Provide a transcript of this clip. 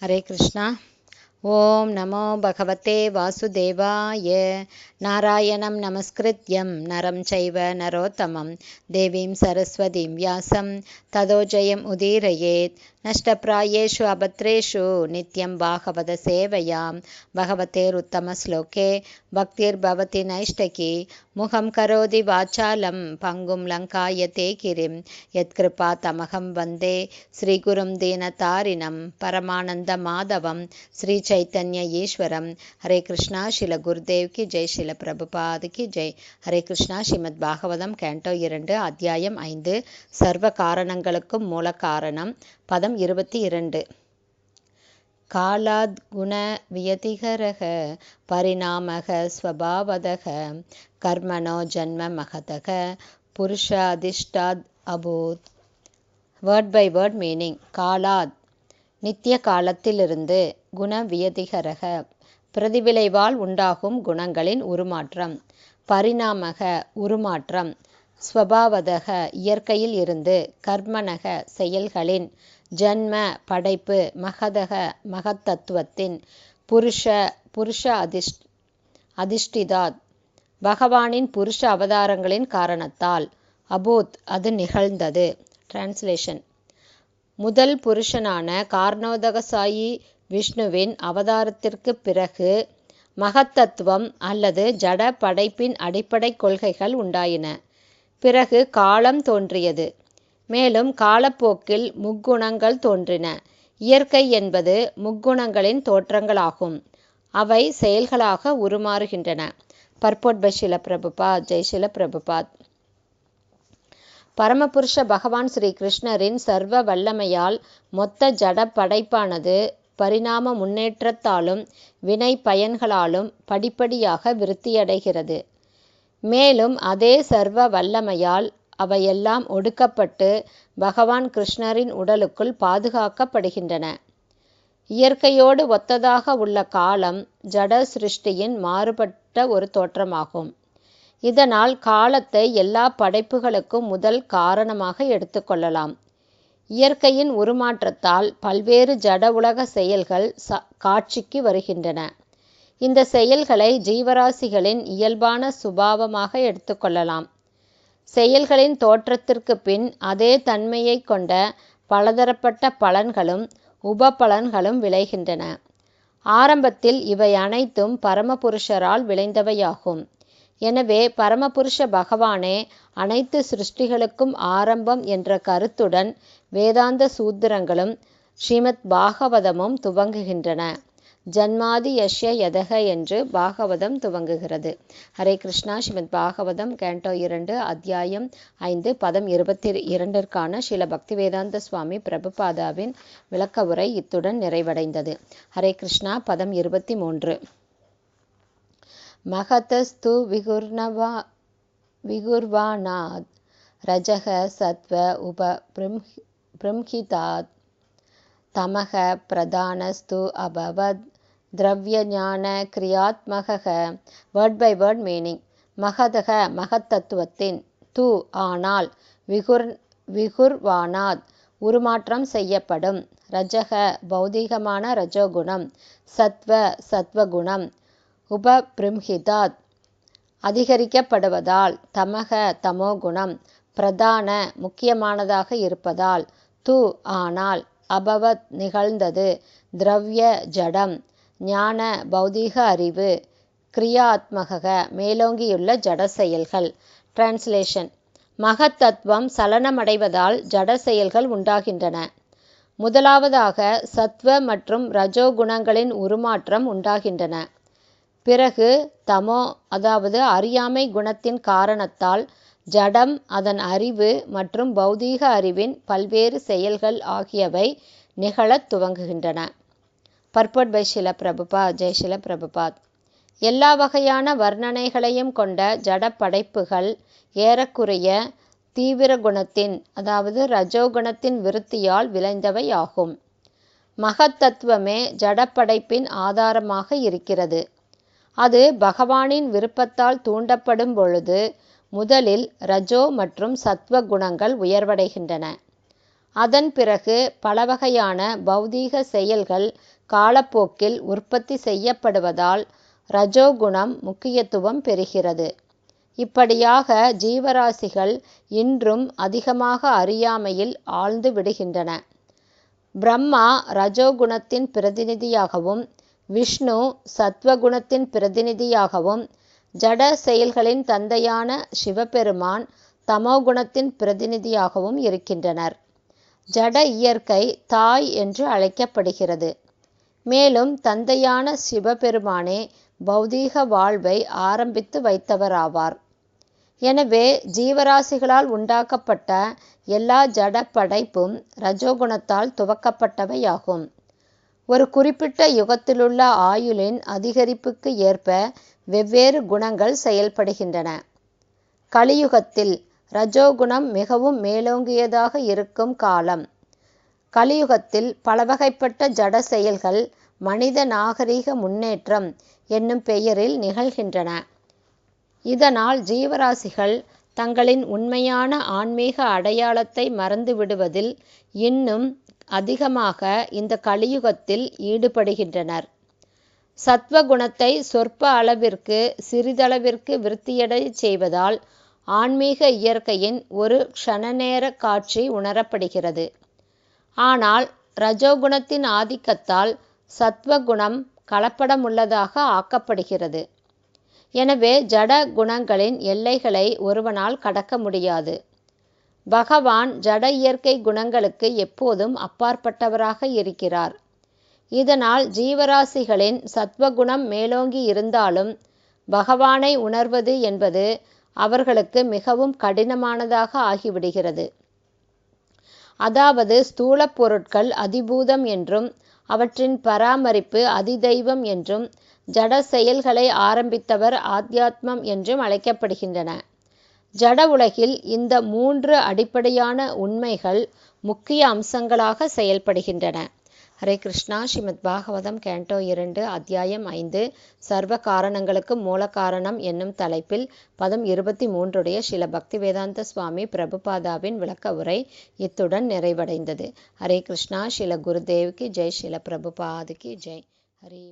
हरे कृष्णा। ॐ नमो भगवते वासुदेवाय। नारायणं नमस्कृत्यं नरं चैव नरोत्तमं। देवीं सरस्वतीं व्यासं ततो जयम् उदीरयेत्। नष्टप्रायेषु अभद्रेषु नित्यं भागवतसेवयां भगवतेरुत्तमश्लोके भक्तिर्भवति नैष्टकी। मुखं करोति वाचालं पङ्गुं लङ्कायते गिरिं। यत्कृपा तमहं वन्दे। श्रीगुरुं दीनतारिणं परमानन्दमाधवं। श्रीचैतन्य చైతన్య ఈశ్వరం హరే కృష్ణ శిల గురుదేవ్కి ஜெய் ஷில பிரபுபாதுக்கு ஜெய் ஹரே கிருஷ்ணா ஸ்ரீமத் பாகவதம் கேண்டோ இரண்டு அத்தியாயம் ஐந்து சர்வ காரணங்களுக்கும் மூல காரணம் பதம் இருபத்தி இரண்டு. காலாத் குண வியதிகரக பரிணாமக ஸ்வபாவதக கர்மனோ ஜன்ம மகதக புருஷாதிஷ்டாத் அபூத். வேர்ட் பை வேர்ட் மீனிங் காலாத். நித்திய காலத்திலிருந்து குணவியதிகரக. பிரதிவிளைவால் உண்டாகும் குணங்களின் உருமாற்றம். பரிணாமக உருமாற்றம். ஸ்வபாவதக இயற்கையில் இருந்து கர்மனக செயல்களின். ஜன்ம படைப்பு. மகதக மகத்தத்துவத்தின். புருஷ புருஷ அதிஷ் அதிஷ்டிதாத். பகவானின் புருஷ அவதாரங்களின் காரணத்தால். அபூத் அது நிகழ்ந்தது. டிரான்ஸ்லேஷன் முதல் புருஷனான கார்ணோதகசாயி விஷ்ணுவின் அவதாரத்திற்கு பிறகு மகத்தத்துவம் அல்லது ஜட படைப்பின் அடிப்படை கொள்கைகள் உண்டாயின. பிறகு காலம் தோன்றியது. மேலும் காலப்போக்கில் முக்குணங்கள் தோன்றின. இயற்கை என்பது முக்குணங்களின் தோற்றங்களாகும். அவை செயல்களாக உருமாறுகின்றன. பர்போட் பை ஷில பிரபுபாத் ஜெய் ஷில பிரபுபாத் பரமபுருஷ பகவான் ஸ்ரீ கிருஷ்ணரின் சர்வ வல்லமையால் மொத்த ஜட படைப்பானது பரிணாம முன்னேற்றத்தாலும் வினை பயன்களாலும் படிப்படியாக விருத்தியடைகிறது. மேலும் அதே சர்வ வல்லமையால் அவையெல்லாம் ஒடுக்கப்பட்டு பகவான் கிருஷ்ணரின் உடலுக்குள் பாதுகாக்கப்படுகின்றன. இயற்கையோடு ஒத்ததாக உள்ள காலம் ஜட சிருஷ்டியின் மாறுபட்ட ஒரு தோற்றமாகும். இதனால் காலத்தை எல்லா படைப்புகளுக்கும் முதல் காரணமாக எடுத்துக்கொள்ளலாம் இயற்கையின் உருமாற்றத்தால் பல்வேறு ஜட உலக செயல்கள் ச காட்சிக்கு வருகின்றன. இந்த செயல்களை ஜீவராசிகளின் இயல்பான சுபாவமாக எடுத்துக்கொள்ளலாம் செயல்களின் தோற்றத்திற்கு பின் அதே தன்மையை கொண்ட பலதரப்பட்ட பலன்களும் உப பலன்களும் விளைகின்றன. ஆரம்பத்தில் இவை அனைத்தும் பரமபுருஷரால் விளைந்தவையாகும். எனவே பரமபுருஷ பகவானே அனைத்து சிருஷ்டிகளுக்கும் ஆரம்பம் என்ற கருத்துடன் வேதாந்த சூத்திரங்களும் ஸ்ரீமத் பாகவதமும் துவங்குகின்றன. ஜன்மாதி யஷ்ய யதக என்று பாகவதம் துவங்குகிறது. ஹரே கிருஷ்ணா ஸ்ரீமத் பாகவதம் கேண்டோ இரண்டு அத்தியாயம் ஐந்து பதம் இருபத்தி இரண்டிற்கான ஸ்ரீல பக்தி வேதாந்த சுவாமி பிரபுபாதாவின் விளக்க உரை இத்துடன் நிறைவடைந்தது. ஹரே கிருஷ்ணா பதம் இருபத்தி மூன்று. மகதஸ்து விகுர்ணவா விகுர்வானாத் ரஜக சத்வ உப பிரம்ஹிதாத் தமக பிரதானஸ்து அபவத் திரவியஞான கிரியாத்மக வேர்ட் பை வேர்ட் மீனிங் மகதக மகத்தத்துவத்தின் து ஆனால் விகுர் விகுர்வானாத் உருமாற்றம் செய்யப்படும். ரஜக பௌதீகமான ரஜோகுணம் சத்வ சத்வகுணம் உபபிரம்ஹிதாத். அதிகரிக்கப்படுவதால் தமக தமோகுணம் பிரதான முக்கியமானதாக இருப்பதால் து ஆனால் அபவத் நிகழ்ந்தது. திரவிய ஜடம் ஞான பௌதீக அறிவு கிரியாத்மக மேலோங்கியுள்ள ஜட செயல்கள். டிரான்ஸ்லேஷன் மகத்தத்துவம் சலனமடைவதால் ஜட செயல்கள் உண்டாகின்றன. முதலாவதாக சத்வ மற்றும் ரஜோகுணங்களின் உருமாற்றம் உண்டாகின்றன. பிறகு தமோ அதாவது அறியாமை குணத்தின் காரணத்தால் ஜடம் அதன் அறிவு மற்றும் பௌதீக அறிவின் பல்வேறு செயல்கள் ஆகியவை நிகழத் துவங்குகின்றன. பர்பட் பை ஷில பிரபுபாத் பிரபுபாத் எல்லா வகையான வர்ணனைகளையும் கொண்ட ஜட படைப்புகள் ஏறக்குறைய தீவிர குணத்தின் அதாவது ரஜோகுணத்தின் விருத்தியால் விளைந்தவை ஆகும். மகத்தத்துவமே ஜடப்படைப்பின் ஆதாரமாக இருக்கிறது. அது பகவானின் விருப்பத்தால் தூண்டப்படும் பொழுது முதலில் ரஜோ மற்றும் சத்வ குணங்கள் உயர்வடைகின்றன. அதன் பிறகு பலவகையான பௌதீக செயல்கள் காலப்போக்கில் உற்பத்தி செய்யப்படுவதால் ரஜோகுணம் முக்கியத்துவம் பெறுகிறது. இப்படியாக ஜீவராசிகள் இன்றும் அதிகமாக அறியாமையில் ஆழ்ந்து விடுகின்றன. பிரம்மா ரஜோகுணத்தின் பிரதிநிதியாகவும் விஷ்ணு சத்வகுணத்தின் பிரதிநிதியாகவும் ஜட செயல்களின் தந்தையான சிவபெருமான் தமோகுணத்தின் பிரதிநிதியாகவும் இருக்கின்றனர். ஜட இயற்கை தாய் என்று அழைக்கப்படுகிறது. மேலும் தந்தையான சிவபெருமானே பௌதீக வாழ்வை ஆரம்பித்து வைத்தவராவார். எனவே ஜீவராசிகளால் உண்டாக்கப்பட்ட எல்லா ஜட படைப்பும் ரஜோகுணத்தால் துவக்கப்பட்டவையாகும். ஒரு குறிப்பிட்ட யுகத்திலுள்ள ஆயுளின் அதிகரிப்புக்கு ஏற்ப வெவ்வேறு குணங்கள் செயல்படுகின்றன. கலியுகத்தில் ரஜோகுணம் மிகவும் மேலோங்கியதாக இருக்கும் காலம். கலியுகத்தில் பலவகைப்பட்ட ஜட செயல்கள் மனித நாகரிக முன்னேற்றம் என்னும் பெயரில் நிகழ்கின்றன. இதனால் ஜீவராசிகள் தங்களின் உண்மையான ஆன்மீக அடையாளத்தை மறந்து விடுவதில் இன்னும் அதிகமாக இந்த கலியுகத்தில் ஈடுபடுகின்றனர். சத்வகுணத்தை சொற்ப அளவிற்கு சிறிதளவிற்கு விருத்தியடை செய்வதால் ஆன்மீக இயற்கையின் ஒரு க்ஷணநேர காட்சி உணரப்படுகிறது. ஆனால் ரஜோகுணத்தின் ஆதிக்கத்தால் சத்வகுணம் கலப்படமுள்ளதாக ஆக்கப்படுகிறது. எனவே ஜட குணங்களின் எல்லைகளை ஒருவனால் கடக்க முடியாது. பகவான் ஜட இயற்கை குணங்களுக்கு எப்போதும் அப்பாற்பட்டவராக இருக்கிறார். இதனால் ஜீவராசிகளின் சத்வகுணம் மேலோங்கி இருந்தாலும் பகவானை உணர்வது என்பது அவர்களுக்கு மிகவும் கடினமானதாக ஆகிவிடுகிறது. அதாவது ஸ்தூல பொருட்கள் அதிபூதம் என்றும் அவற்றின் பராமரிப்பு அதிதெய்வம் என்றும் ஜட செயல்களை ஆரம்பித்தவர் ஆத்தியாத்மம் என்றும் அழைக்கப்படுகின்றன. ஜட உலகில் இந்த மூன்று அடிப்படையான உண்மைகள் முக்கிய அம்சங்களாக செயல்படுகின்றன. ஹரே கிருஷ்ணா ஸ்ரீமத் பாகவதம் கேண்டோ இரண்டு அத்தியாயம் ஐந்து சர்வ காரணங்களுக்கு மூல காரணம் என்னும் தலைப்பில் பதம் இருபத்தி மூன்றுடைய ஸ்ரீல பக்தி வேதாந்த சுவாமி பிரபுபாதாவின் விளக்க உரை இத்துடன் நிறைவடைந்தது. ஹரே கிருஷ்ணா ஸ்ரீல குருதேவ்க்கு ஜெய் ஸ்ரீல பிரபுபாதுக்கு ஜெய். ஹரி